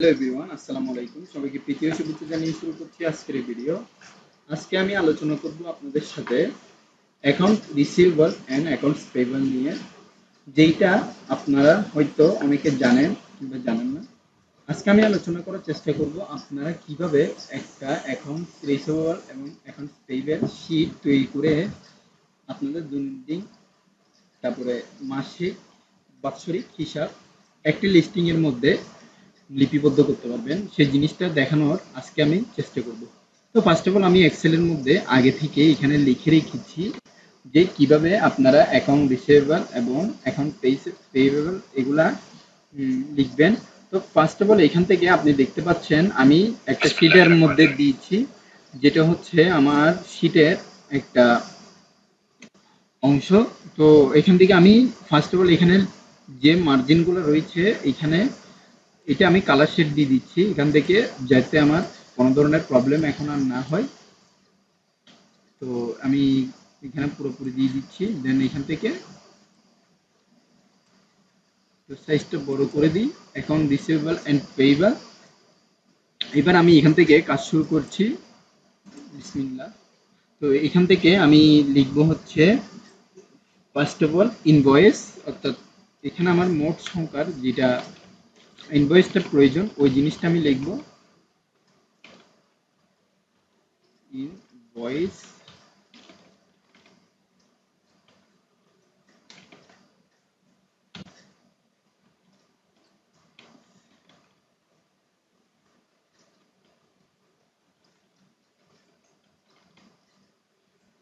Hello everyone আসসালামু আলাইকুম। সবাইকে শুভেচ্ছা জানিয়ে শুরু করছি আজকের এই ভিডিও আজকে আমি আলোচনা করব আপনাদের সাথে অ্যাকাউন্ট অ্যান্ড অ্যাকাউন্টস পেবল নিয়ে। যেইটা আপনারা হয়তো অনেকে জানেন কিংবা জানেন না। আজকে আমি আলোচনা করার চেষ্টা করব আপনারা কীভাবে একটা অ্যাকাউন্ট রিসিভেবল এবং অ্যাকাউন্ট পেবল তৈরি করে আপনাদের দৈনন্দিন, তারপরে মাসিক, বাৎসরিক হিসাব একটি লিস্টিং এর মধ্যে লিপিবদ্ধ করতে পারবেন। সেই জিনিসটা দেখানোর আজকে আমি চেষ্টা করব। তো ফার্স্ট অফ অল আমি এক্সেলের মধ্যে আগে থেকে এখানে লিখে রেখেছি যে কীভাবে আপনারা অ্যাকাউন্ট রিসিভেবল এবং অ্যাকাউন্ট পেয়েবল এগুলা লিখবেন। তো ফার্স্ট অফ অল এখান থেকে আপনি দেখতে পাচ্ছেন, আমি একটা শিটের মধ্যে দিয়েছি, যেটা হচ্ছে আমার শিটের একটা অংশ। তো এখান থেকে আমি ফার্স্ট অফ অল এখানে যে মার্জিনগুলো রয়েছে, এখানে এটা আমি কালার শেড দিয়ে দিচ্ছি। এখান থেকে যাতে আমার কোনো ধরনের প্রবলেম এখন আর না হয়। তো আমি এখানে পুরোপুরি দিয়ে দিচ্ছি। দেন এখান থেকে সাইজটা বড় করে দিই। অ্যাকাউন্ট রিসিভেবল অ্যান্ড পেয়েবল এবার আমি এখান থেকে কাজ শুরু করছি। বিসমিল্লাহ। তো এখান থেকে আমি লিখব হচ্ছে ফার্স্ট অফ অল ইনভয়েস অর্থাৎ এখানে আমার মোট সংখ্যার যেটা ইনভয়েসটার প্রয়োজন, ওই জিনিসটা আমি লিখব। ইনভয়েস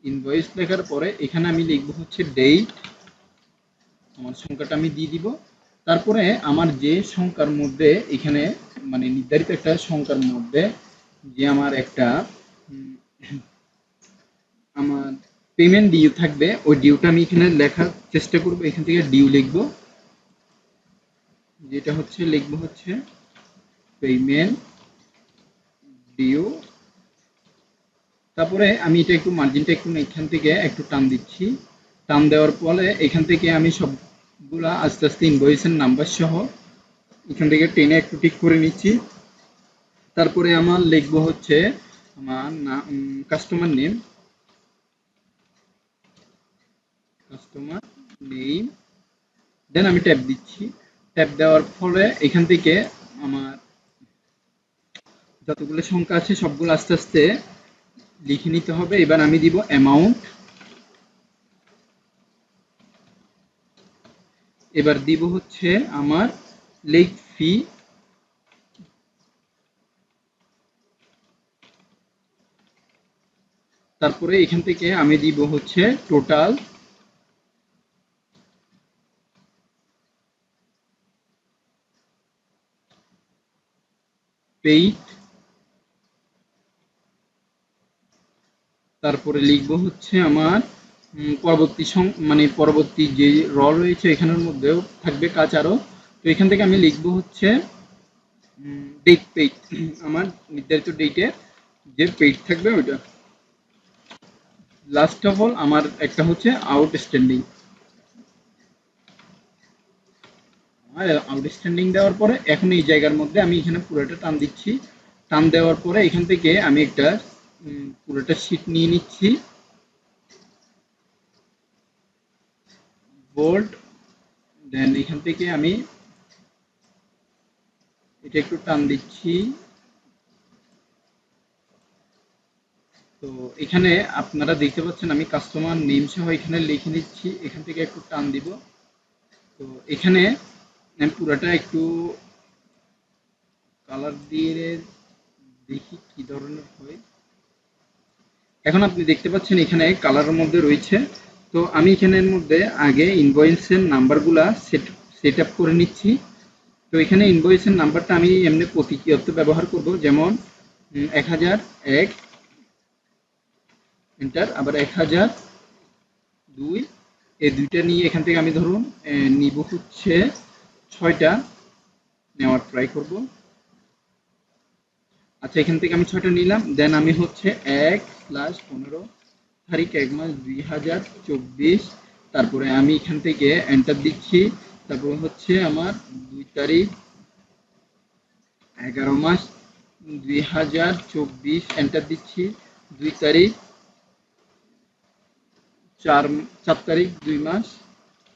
ইনভয়েস লেখার পরে এখানে আমি লিখব হচ্ছে ডেট আমার সংখ্যাটা আমি দিয়ে দিব। তারপরে আমার যে সংখ্যার মধ্যে এখানে মানে নির্ধারিত একটা সংখ্যার মধ্যে যে আমার একটা আমার পেমেন্ট ডিউ থাকবে, ওই ডিউটা আমি এখানে লেখার চেষ্টা করব, এখান থেকে ডিউ লিখব। যেটা হচ্ছে, লিখব হচ্ছে পেমেন্ট ডিউ তারপরে আমি এটা একটু মার্জিনটা একটু এখান থেকে একটু টান দিচ্ছি। টান দেওয়ার পরে এখান থেকে আমি সবগুলা আস্তে আস্তে ইনভয়েসের নাম্বার সহ এখান থেকে টেনে একটু ঠিক করে নিচ্ছি। তারপরে আমার লিখব হচ্ছে আমার customer name customer name then আমি ট্যাপ দিচ্ছি। ট্যাপ দেওয়ার ফলে এখান থেকে আমার যতগুলো সংখ্যা আছে সবগুলো আস্তে আস্তে লিখে নিতে হবে। এবার আমি দিব অ্যামাউন্ট এবার দিব হচ্ছে আমার লেগ ফি তারপরে এখান থেকে আমি দিব হচ্ছে টোটাল পেইড তারপরে লিখব হচ্ছে আমার পরবর্তী সং- মানে পরবর্তী যে র রয়েছে এখানের মধ্যেও থাকবে কাজ আরও। তো এখান থেকে আমি লিখব হচ্ছে ডেট পেইড আমার নির্ধারিত ডেটে যে পেইড থাকবে ওইটা। লাস্ট অফ অল আমার একটা হচ্ছে আউটস্ট্যান্ডিং আউটস্ট্যান্ডিং দেওয়ার পরে এখন এই জায়গার মধ্যে আমি এখানে পুরোটা টান দিচ্ছি। টান দেওয়ার পরে এখান থেকে আমি একটা পুরোটা শীট নিয়ে নিচ্ছি। বোল্ড দেন এখান থেকে আমি এটা একটু টান দিচ্ছি। তো এখানে আপনারা দেখতে পাচ্ছেন আমি কাস্টমার নেম সহ এখানে লিখে নিচ্ছি, এখান থেকে একটু টান দিব। তো এখানে আমি পুরোটা একটু কালার দিয়ে দেখি কি ধরনের হয়। এখন আপনি দেখতে পাচ্ছেন এখানে কালারের মধ্যে রয়েছে তো আমি এখানের মধ্যে আগে ইনভয়েসের নাম্বারগুলা সেট সেট আপ করে নিচ্ছি। তো এখানে ইনভয়েসের নাম্বারটা আমি এমনি প্রতীকীয়ত ব্যবহার করব। যেমন এক হাজার, এক এন্টার আবার এক হাজার, দুই, এই দুইটা নিয়ে এখান থেকে আমি ধরুন নিব হচ্ছে ছয়টা। নেওয়ার ট্রাই করব। আচ্ছা এখান থেকে আমি ছয়টা নিলাম। দেন আমি হচ্ছে এক প্লাস পনেরো তারিখ এক মাস দুই হাজার চব্বিশ। তারপরে আমি এখান থেকে এন্টার দিচ্ছি। তারপর হচ্ছে আমার দুই তারিখ এগারো মাস দুই হাজার চব্বিশ এন্টার দিচ্ছি। দুই তারিখ চার চার তারিখ দুই মাস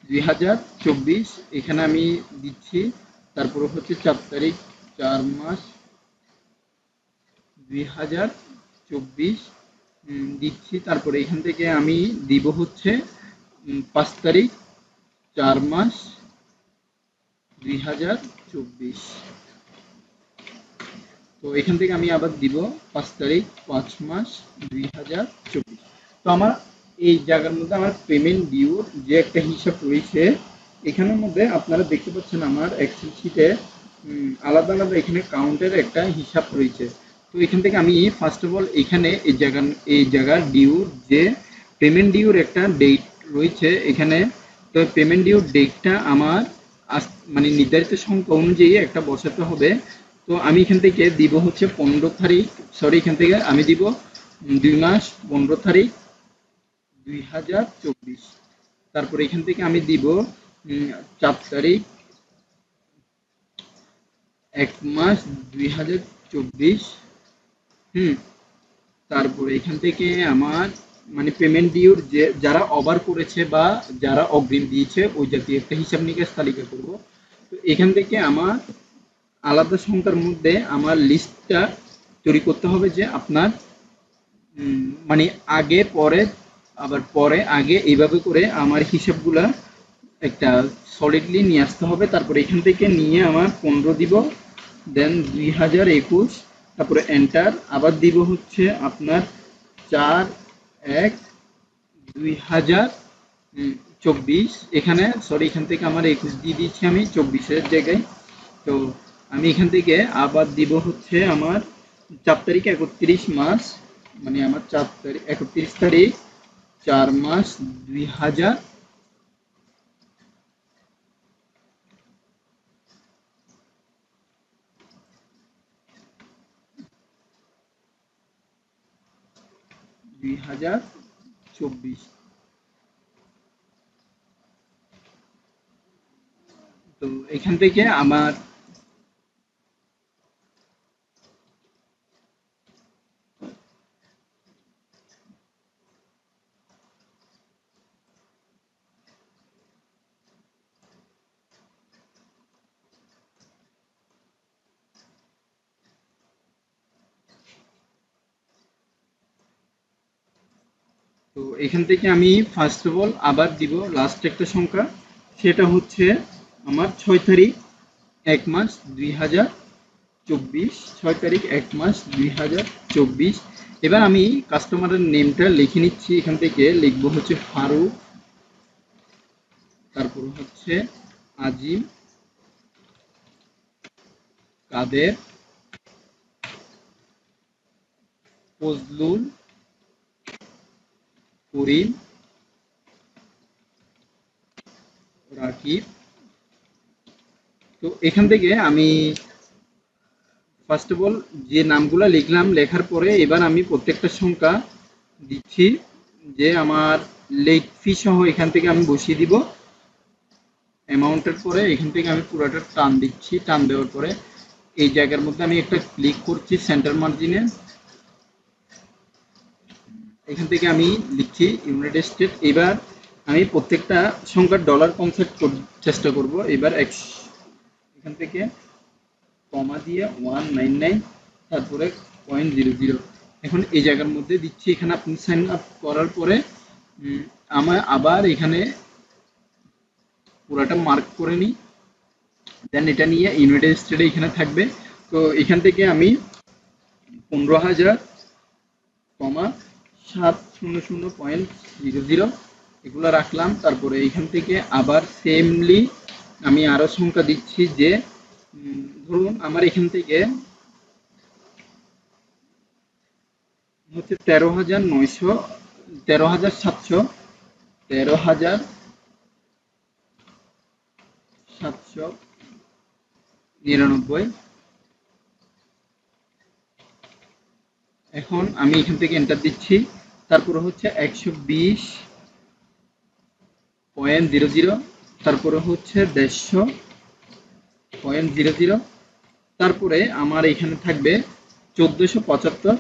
দুই হাজার চব্বিশ। এখানে আমি দিচ্ছি। তারপরে হচ্ছে চার তারিখ চার মাস দুই হাজার চব্বিশ। দিচ্ছি। তারপরে এখান থেকে আমি দিব হচ্ছে পাঁচ তারিখ, চার মাস, দুই হাজার চব্বিশ। তো এখান থেকে আমি আবার দিব পাঁচ তারিখ, পাঁচ মাস, দুই হাজার চব্বিশ। তো আমার এই জায়গার মধ্যে আমার পেমেন্ট ডিউর যে একটা হিসাব রয়েছে, এখানের মধ্যে আপনারা দেখতে পাচ্ছেন আমার এক্সেল শিটে আলাদা আলাদা এখানে কাউন্টের একটা হিসাব রয়েছে। তো এখান থেকে আমি ফার্স্ট অফ অল এখানে এই জায়গা, এই জায়গার ডিউর যে পেমেন্ট ডিউর একটা ডেট রয়েছে এখানে। তো পেমেন্ট ডিউর ডেটটা আমার মানে নির্ধারিত সংখ্যা অনুযায়ী একটা বসাতে হবে। তো আমি এখান থেকে দিব হচ্ছে পনেরো তারিখ সরি এখান থেকে আমি দিব দুই মাস, পনেরো তারিখ, দুই হাজার চব্বিশ। তারপরে এখান থেকে আমি দিব চার তারিখ, এক মাস, দুই হাজার চব্বিশ। হুম। তারপরে এখান থেকে আমার মানে পেমেন্ট ডিউর যে, যারা ওভার করেছে বা যারা অগ্রিম দিয়েছে, ওই জাতীয় একটা হিসাব নিকাশ তালিকা করব। তো এখান থেকে আমার আলাদা সংখ্যার মধ্যে আমার লিস্টটা তৈরি করতে হবে যে আপনার মানে আগে, পরে, আবার পরে, আগে এইভাবে করে আমার হিসাবগুলা একটা সলিডলি নিয়ে আসতে হবে। তারপরে এখান থেকে নিয়ে আমার পনেরো দিব দেন দুই হাজার একুশ তারপরে এন্টার আবার দিব হচ্ছে আপনার চার, এক, দুই হাজার চব্বিশ। এখানে সরি এখান থেকে আমার একুশ দিয়ে দিয়েছি আমি চব্বিশের জায়গায়। তো আমি এখান থেকে আবার দিব হচ্ছে আমার চার তারিখ একত্রিশ মাস মানে আমার চার তারিখ, একত্রিশ তারিখ, চার মাস দুই হাজার দুই হাজার চব্বিশ। তো এখান থেকে আমার তো এখান থেকে আমি ফার্স্ট অফ অল আবার দিব লাস্ট একটা সংখ্যা। সেটা হচ্ছে আমার ছয় তারিখ এক মাস দুই হাজার চব্বিশ। ছয় তারিখ এক মাস দুই হাজার চব্বিশ। এবার আমি কাস্টমারের নেমটা লিখে নিচ্ছি এখান থেকে। লিখব হচ্ছে ফারুক, তারপর হচ্ছে আজিম, কাদের, ফজলুল করিম রাকিব। তো এখান থেকে আমি ফার্স্ট অফ অল যে নামগুলো লিখলাম, লেখার পরে এবার আমি প্রত্যেকটা সংখ্যা দিচ্ছি যে আমার লেট ফি সহ এখান থেকে আমি বসিয়ে দিব। অ্যামাউন্টের পরে এখান থেকে আমি পুরোটা টান দিচ্ছি, টান দেওয়ার পরে এই জায়গার মধ্যে আমি একটা ক্লিক করছি সেন্টার মার্জিনে এখান থেকে আমি লিখছি ইউনাইটেড স্টেট এবার আমি প্রত্যেকটা সংখ্যার ডলার কনসেপ্ট চেষ্টা করব। এবার এক এখান থেকে কমা দিয়ে ওয়ান নাইন নাইন তারপরে পয়েন্ট জিরো জিরো এখন এই জায়গার মধ্যে দিচ্ছি, এখানে আপনি সাইন আপ করার পরে আমার আবার এখানে পুরাটা মার্ক করে নিই। দেন এটা নিয়ে ইউনাইটেড স্টেটে এখানে থাকবে। তো এখান থেকে আমি পনেরো হাজার কমা সাত শূন্য শূন্য পয়েন্ট জিরো জিরো এগুলো রাখলাম। তারপরে এখান থেকে আবার সেমলি আমি আরও সংখ্যা দিচ্ছি যে ধরুন আমার এখান থেকে হচ্ছে তেরো হাজার নয়শো, তেরো হাজার সাতশো, তেরো হাজার সাতশো নিরানব্বই। এখন আমি এখান থেকে এন্টার দিচ্ছি। তারপরে হচ্ছে একশো বিশ পয়েন্ট জিরো জিরো, তারপরে হচ্ছে দেড়শো পয়েন্ট জিরো জিরো, তারপরে আমার এখানে থাকবে চোদ্দশো পঁচাত্তর।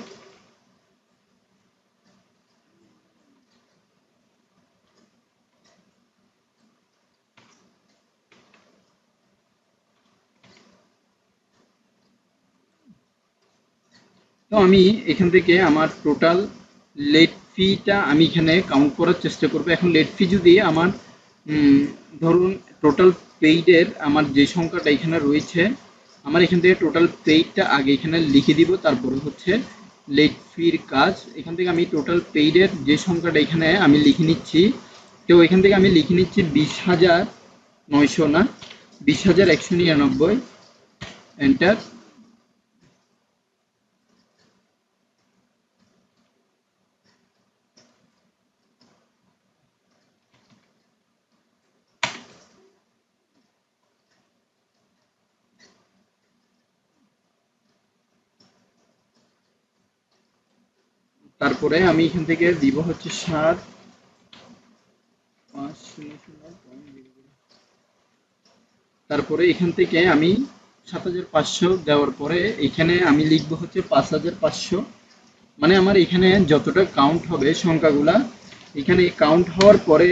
তো আমি এখান থেকে আমার টোটাল লেট ফিটা আমি এখানে কাউন্ট করার চেষ্টা করব। এখন লেট ফি যদি আমার ধরুন টোটাল পেইডের আমার যে সংখ্যাটা এখানে রয়েছে, আমার এখান থেকে টোটাল পেইডটা আগে এখানে লিখে দিব, তারপরে হচ্ছে লেট ফির কাজ। এখান থেকে আমি টোটাল পেইডের যে সংখ্যাটা এখানে আমি লিখে নিচ্ছি, তো এখান থেকে আমি লিখে নিচ্ছি বিশ হাজার নয়শো না, বিশ হাজার একশো নিরানব্বই এন্টার তারপরে আমি এখান থেকে দিব হচ্ছে সাত। তারপরে এখান থেকে আমি সাত হাজার পাঁচশো দেওয়ার পরে এখানে আমি লিখব হচ্ছে পাঁচ হাজার পাঁচশো মানে আমার এখানে যতটা কাউন্ট হবে সংখ্যাগুলা, এখানে কাউন্ট হওয়ার পরে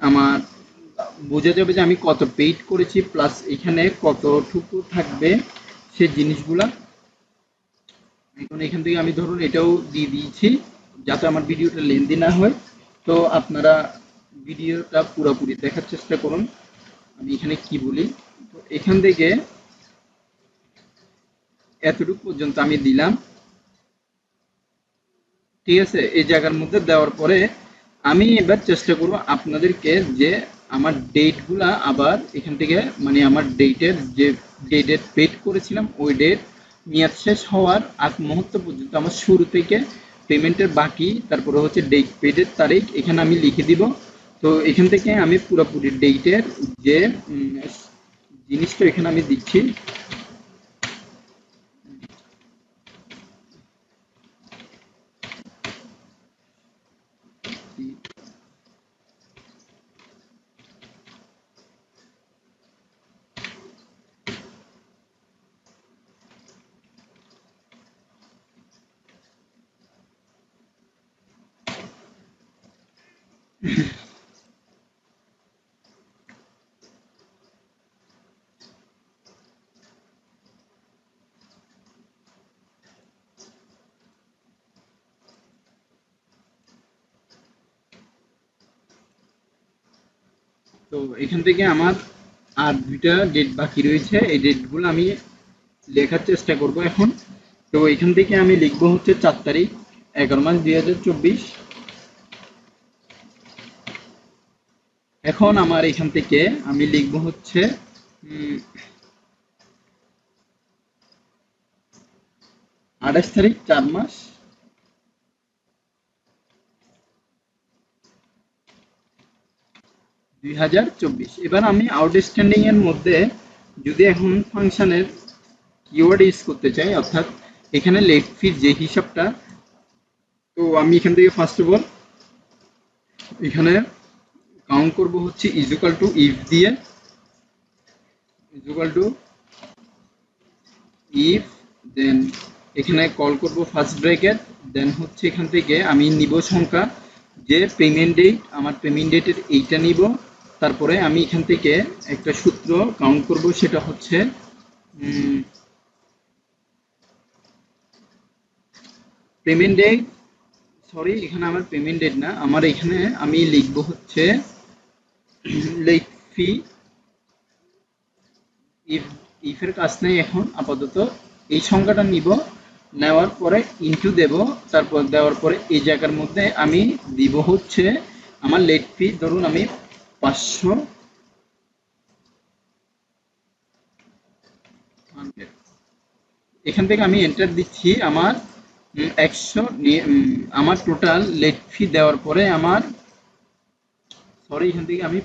আমার বোঝা যাবে যে আমি কত পেইড করেছি প্লাস এখানে কতটুকু থাকবে সে জিনিসগুলা এখন এখান থেকে আমি ধরুন এটাও দিয়ে দিয়েছি, যাতে আমার ভিডিওটা লেন্দি না হয়। তো আপনারা ভিডিওটা পুরোপুরি দেখার চেষ্টা করুন, আমি এখানে কি বলি। তো এখান থেকে এতটুকু পর্যন্ত আমি দিলাম। ঠিক আছে, এই জায়গার মধ্যে দেওয়ার পরে আমি এবার চেষ্টা করব আপনাদেরকে যে আমার ডেটগুলা আবার এখান থেকে মানে আমার ডেটের যে ডেটের পেড করেছিলাম, ওই ডেট মেয়াদ শেষ হওয়ার আগ মুহূর্ত পর্যন্ত আমার শুরু থেকে পেমেন্টের বাকি, তারপরে হচ্ছে ডেট পেডের তারিখ, এখানে আমি লিখে দিব। তো এখান থেকে আমি পুরোপুরি ডেটের যে জিনিসটা এখানে আমি দিচ্ছি। তো এখান থেকে আমার আর দুইটা ডেট বাকি রয়েছে। এই ডেটগুলো আমি লেখার চেষ্টা করব এখন। তো এখান থেকে আমি লিখব হচ্ছে চার তারিখ, এগারো মাস দুই হাজার চব্বিশ হাজার চব্বিশ এখন আমার এখান থেকে আমি লিখব হচ্ছে আঠাশ তারিখ চার মাস। দুই হাজার চব্বিশ। এবার আমি আউটস্ট্যান্ডিং এর মধ্যে যদি এখন ফাংশনের কিওয়ার্ড ইউজ করতে চাই, অর্থাৎ এখানে লেট ফির যে হিসাবটা, তো আমি এখান থেকে ফার্স্ট অফ অল এখানে কাউন্ট করব হচ্ছে ইজুকাল টু ইফ দিয়ে ইজুকাল টু ইফ দেন এখানে কল করব ফার্স্ট ব্র্যাকেট দেন হচ্ছে এখান থেকে আমি নিব সংখ্যা, যে পেমেন্ট ডেট আমার পেমেন্ট ডেটের এইটা নিব, তারপরে আমি এখান থেকে একটা সূত্র কাউন্ট করব, সেটা হচ্ছে পেমেন্ট ডেট সরি এখানে আমার পেমেন্ট ডেট না, আমার এখানে আমি লিখব হচ্ছে লেট ফি। ইফ, ইফের কাজ নেই এখন, আপাতত। এই সংখ্যাটা নিব, নেওয়ার পরে ইনটু দেব, তারপর দেওয়ার পরে এই জায়গার মধ্যে আমি দিব হচ্ছে আমার লেট ফি ধরুন আমি পাঁচশো এখান থেকে আমি এন্টার দিচ্ছি আমার একশো আমার টোটাল লেট ফি দেওয়ার পরে আমার সরি এখান থেকে আমি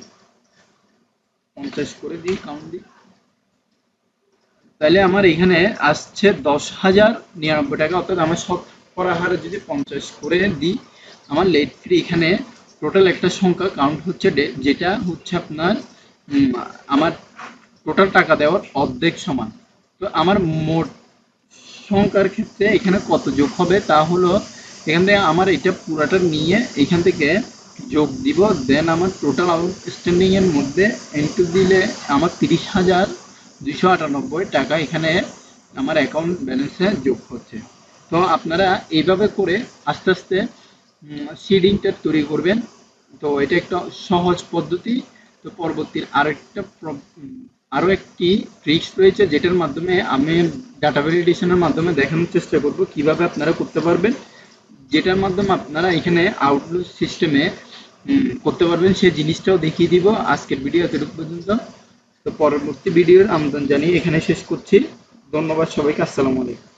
পঞ্চাশ করে দিই কাউন্ট দিই। তাহলে আমার এখানে আসছে দশ হাজার নিরানব্বই টাকা, অর্থাৎ আমার শতকরা হারে যদি পঞ্চাশ করে দিই, আমার লেট ফ্রি এখানে টোটাল একটা সংখ্যা কাউন্ট হচ্ছে যেটা হচ্ছে আপনার আমার টোটাল টাকা দেওয়ার অর্ধেক সমান। তো আমার মোট সংখ্যার ক্ষেত্রে এখানে কত যোগ হবে তা হলো, এখান থেকে আমার এটা পুরাটা নিয়ে এখান থেকে যোগ দিব দেন আমার টোটাল আউটস্ট্যান্ডিং এর মধ্যে এন্টু দিলে আমার তিরিশ হাজার দুইশো আটানব্বই টাকা এখানে আমার অ্যাকাউন্ট ব্যালেন্সে যোগ হচ্ছে। তো আপনারা এইভাবে করে আস্তে আস্তে সিডিংটা তৈরি করবেন। তো এটা একটা সহজ পদ্ধতি। তো পরবর্তীর আরেকটা উম, একটি ট্রিক্স রয়েছে যেটার মাধ্যমে আমি ডাটা ভ্যালিডেশনের মাধ্যমে দেখানোর চেষ্টা করব কীভাবে আপনারা করতে পারবেন। যেটার মাধ্যমে আপনারা এখানে আউটলুক সিস্টেমে করতে পারবেন, সেই জিনিসটাও দেখিয়ে দিব আজকের ভিডিও এতটুকু পর্যন্ত। তো পরবর্তী ভিডিওর আমদান জানিয়ে এখানে শেষ করছি। ধন্যবাদ সবাইকে, আসসালামু আলাইকুম।